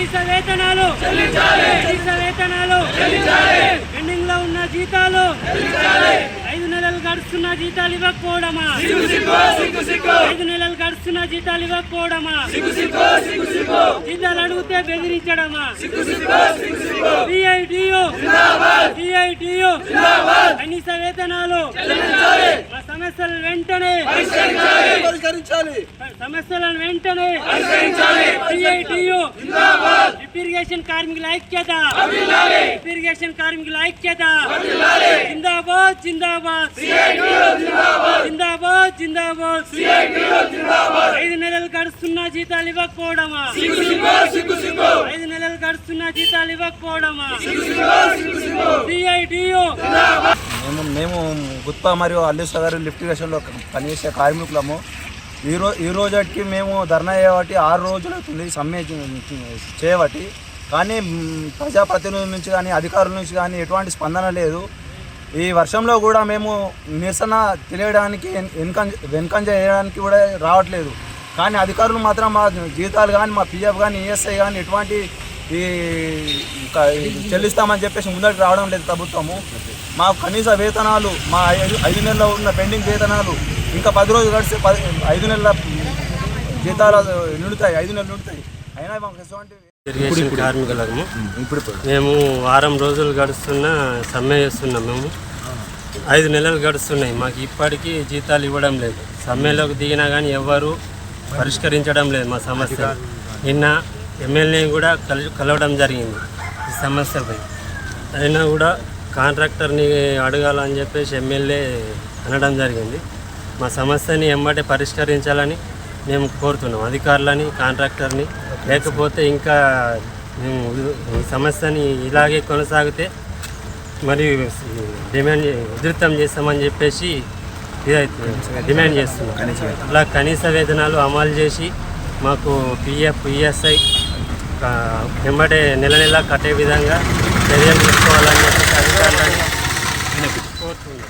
కనీస వేతనాలు కనీస వేతనాలు పెండింగ్లో ఉన్న జీతాలు. ఐదు నెలలు గడుస్తున్న జీతాలు ఇవ్వకపోవడమా? ఐదు నెలలు గడుస్తున్న జీతాలు ఇవ్వకపోవడమా? జీతాలు అడిగితే బెదిరించడమా? కనీస వేతనాలు మా సమస్యలు వెంటనే పరిష్కరించాలి. సమస్యలను వెంటనే ఇరిగేషన్ కార్మికుల ఐక్యత ఇరిగేషన్ కార్మికుల ఐక్యత జిందాబాద్ జిందాబాద్. జిందాబాద్ జిందాబాద్. ఐదు నెలలు గడుస్తున్న జీతాలు ఇవ్వకపోవడమా? ఐదు నెలలు గడుస్తున్న జీతాలు ఇవ్వకపోవడమా? సిఐటియు మేము మేము గుత్ప మరియు అల్లేశ్వ గారు లిఫ్ట్ ఇరిగేషన్లో పనిచేసే కార్మికులము. ఈ రోజు ఈ రోజుకి మేము ధర్నా చేయబట్టి ఆరు రోజులు అవుతుంది సమ్మె చేయబట్టి. కానీ ప్రజాప్రతినిధుల నుంచి కానీ అధికారుల నుంచి కానీ ఎటువంటి స్పందన లేదు. ఈ వర్షంలో కూడా మేము నిరసన తెలియడానికి వెన్- వెనుకంజ వెనుకంజ చేయడానికి కూడా రావట్లేదు. కానీ అధికారులు మాత్రం మా జీతాలు కానీ మా పిఎఫ్ కానీ ఈఎస్ఐ కానీ ఎటువంటి ఈ ఇంకా చెల్లిస్తామని చెప్పేసి ముందరికి రావడం లేదు ప్రభుత్వము. మా కనీస వేతనాలు మా ఐదు ఐదు నెలల్లో ఉన్న పెండింగ్ వేతనాలు ఇంకా పది రోజులు గడిస్తే పది ఐదు నెలల జీతాలు నిండుతాయి ఐదు నెలలు నిండుతాయి. అయినా మాకు ఎటువంటి ఇరిగేషన్ కార్మికులము మేము వారం రోజులు గడుస్తున్న సమ్మె చేస్తున్నాం మేము. ఐదు నెలలు గడుస్తున్నాయి. మాకు ఇప్పటికీ జీతాలు ఇవ్వడం లేదు. సమ్మెలోకి దిగినా కానీ ఎవ్వరు పరిష్కరించడం లేదు మా సమస్య నిన్న ఎమ్మెల్యే కూడా కలి కలవడం జరిగింది ఈ సమస్యపై. అయినా కూడా కాంట్రాక్టర్ని అడగాలని చెప్పేసి ఎమ్మెల్యే అనడం జరిగింది. మా సమస్యని ఎమ్మటే పరిష్కరించాలని మేము కోరుతున్నాం అధికారులని కాంట్రాక్టర్ని. లేకపోతే ఇంకా మేము ఈ సమస్యని ఇలాగే కొనసాగితే మరి డిమాండ్ ఉధృతం చేస్తామని చెప్పేసి ఇదైతే డిమాండ్ చేస్తున్నాం. అలా కనీస వేతనాలు అమలు చేసి మాకు పిఎఫ్ ఈఎస్ఐ వెంబడే నెల నెల కట్టే విధంగా చర్యలు తీసుకోవాలని చెప్పేసి అధికారులని కోరుతున్నాం.